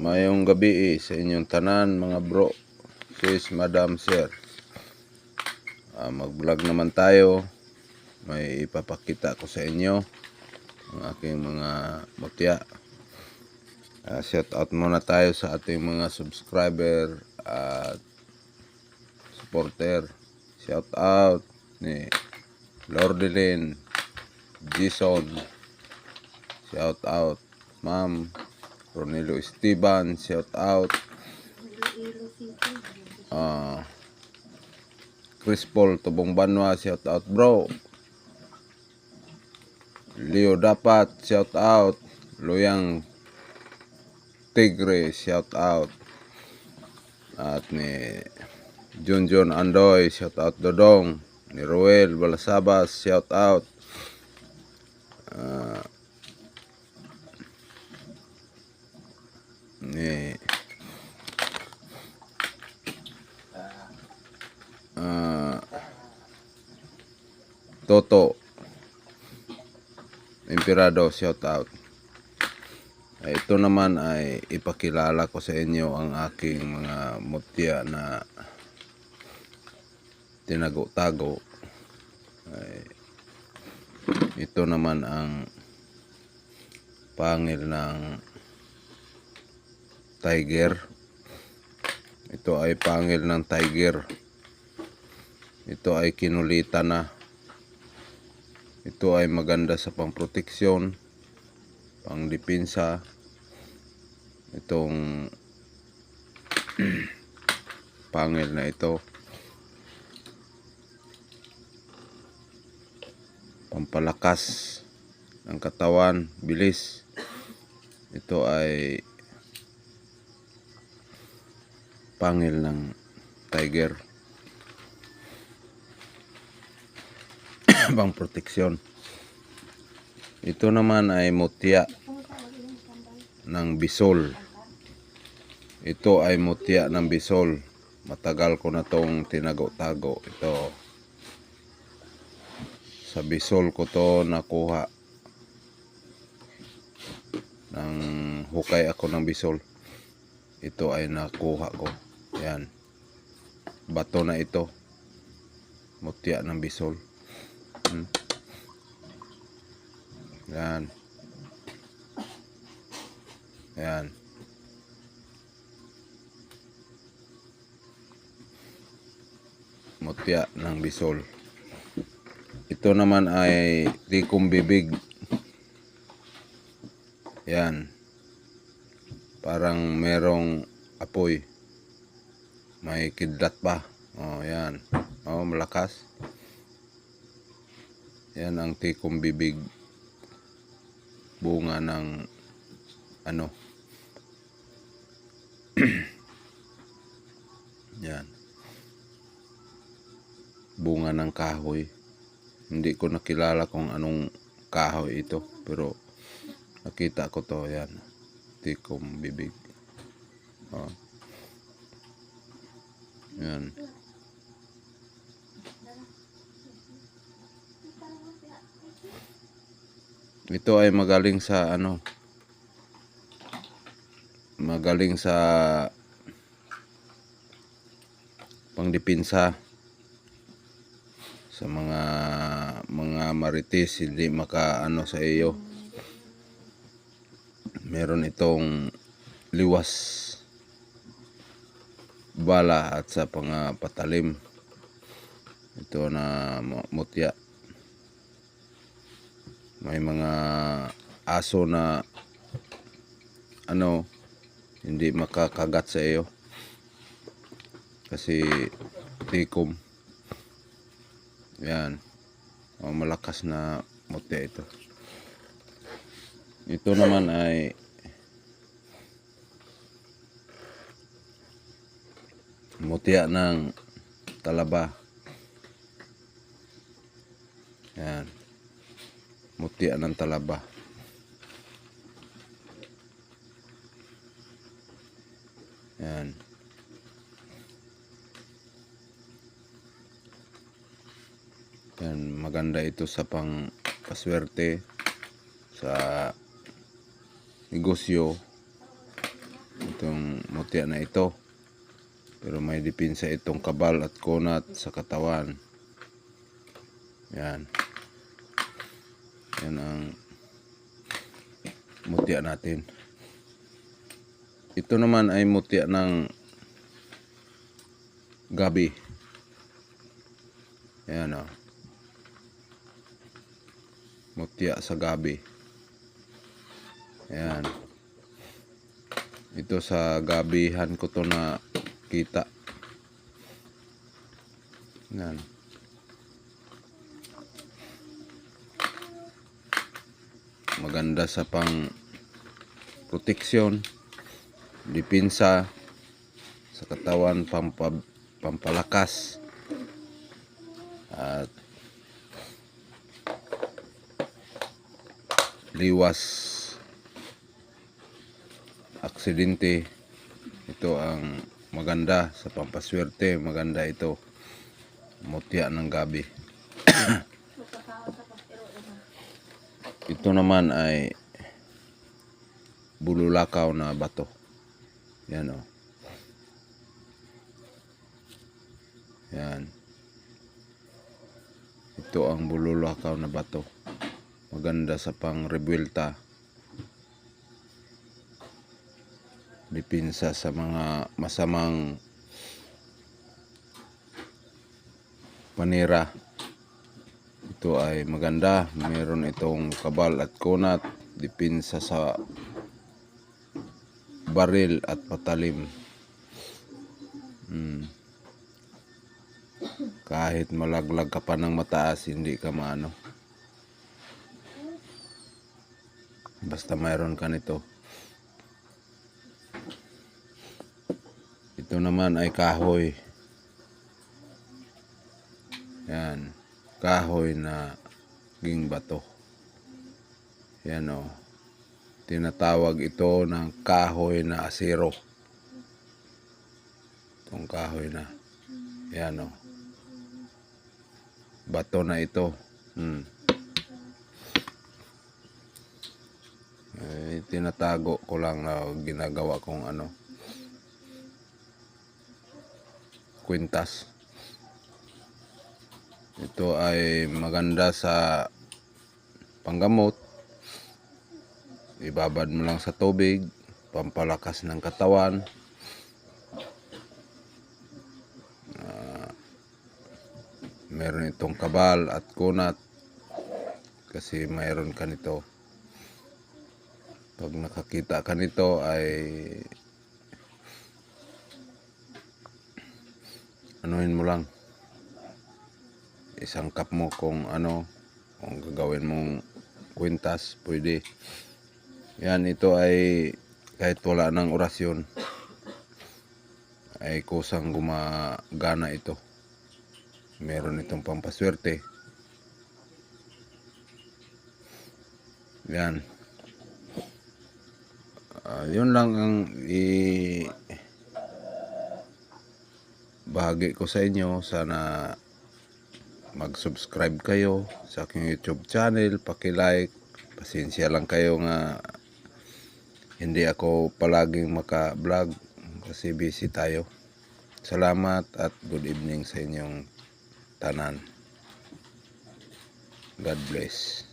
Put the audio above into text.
Mayong gabi eh, sa inyong tanan mga bro, sis, madam, sir. Ah, mag-vlog naman tayo. May ipapakita ko sa inyo ang aking mga mutya. Ah, shout out muna tayo sa ating mga subscriber at supporter. Shout out ni Lordelin Jason. Shout out Ma'am Ronelo Esteban, shout out. Ah Chris Paul Tubong Banwa, shout out bro. Leo Dapat, shout out. Luyang Tigre, shout out. At ni John Andoy, shout out Dodong. Ni Roel Balasabas, shout out. Toto Emperado shout out Ay, ito naman ay ipakilala ko sa inyo ang aking mga mutya na tinago-tago ay ito naman ang pangil ng tiger. Ito ay pangil ng tiger. Ito ay kinulita na. Ito ay maganda sa pangproteksyon, pangdipinsa. Itong pangil na ito. Pampalakas ng katawan, bilis. Ito ay pangil ng tiger pang proteksyon? Ito naman ay mutya ng bisol. Ito ay mutya ng bisol. Matagal ko na tong tinago-tago. Ito. Sa bisol ko to nakuha. Ng hukay ako ng bisol. Ito ay nakuha ko. Yan bato na ito. Mutya ng bisol hmm. yan. Yan. Mutya ng bisol. Ito naman ay tikong bibig. Yan. Parang merong apoy. May kidlat pa oh yan. Oh malakas yan ang tikong bibig bunga ng ano? Yan. Bunga ng kahoy. Hindi ko nakilala kung anong kahoy ito pero nakita ko to yan. Tikom bibig. Oh. yan ito ay magaling sa ano magaling sa pangdipinsa sa mga mga marites hindi makaano sa iyo. Meron itong liwas bala at sa panga patalim. Ito na mu- mutya may mga aso na ano hindi makakagat sa iyo kasi tikom yan oh, malakas na mutya ito ito naman ay mutya ng talaba. Yan. Mutya ng talaba. Yan. Yan, maganda ito sa pang paswerte sa negosyo itong mutya na ito. Pero may dipinsa itong kabal at kunat sa katawan. Yan. Yan ang mutya natin. Ito naman ay mutya ng gabi. Yan o. Mutya sa gabi. Yan. Ito sa gabihan ko to na kita. Yan. Maganda sa pang proteksyon, dipinsa sa katawan, pampa, pampalakas. At liwas. Aksidente. Ito ang maganda sa pampaswerte maganda ito. Mutya ng gabi ito naman ay bululakaw na bato. Yan o yan. Ito ang bululakaw na bato. Maganda sa pang rebuelta dipinsa sa mga masamang panira ito ay maganda. Meron itong kabal at kunat dipinsa sa baril at patalim. Hmm. kahit malaglag ka pa ng mataas hindi ka maano. Basta mayroon ka nito. Ito naman ay kahoy. Yan kahoy na ging bato. Yan o. Tinatawag ito ng kahoy na asiro itong kahoy na. Yan o. Bato na ito. Hmm. eh, tinatago ko lang na ginagawa kong ano. Kwintas ito ay maganda sa panggamot. Ibabad mo lang sa tubig pampalakas ng katawan. Ah, meron itong kabal at kunat kasi mayroon ka nito. Pag nakakita ka nito ay anuhin mo lang isangkap mo kung ano kung gagawin mong kwintas pwede. Yan ito ay kahit wala ng orasyon ay kusang gumagana ito. Meron itong pampaswerte. Yan. Ah, yun lang ang i bahagi ko sa inyo. Sana mag-subscribe kayo sa aking YouTube channel, paki-like. Pasensya lang kayo nga hindi ako palaging maka-vlog kasi busy tayo. Salamat at good evening sa inyong tanan. God bless.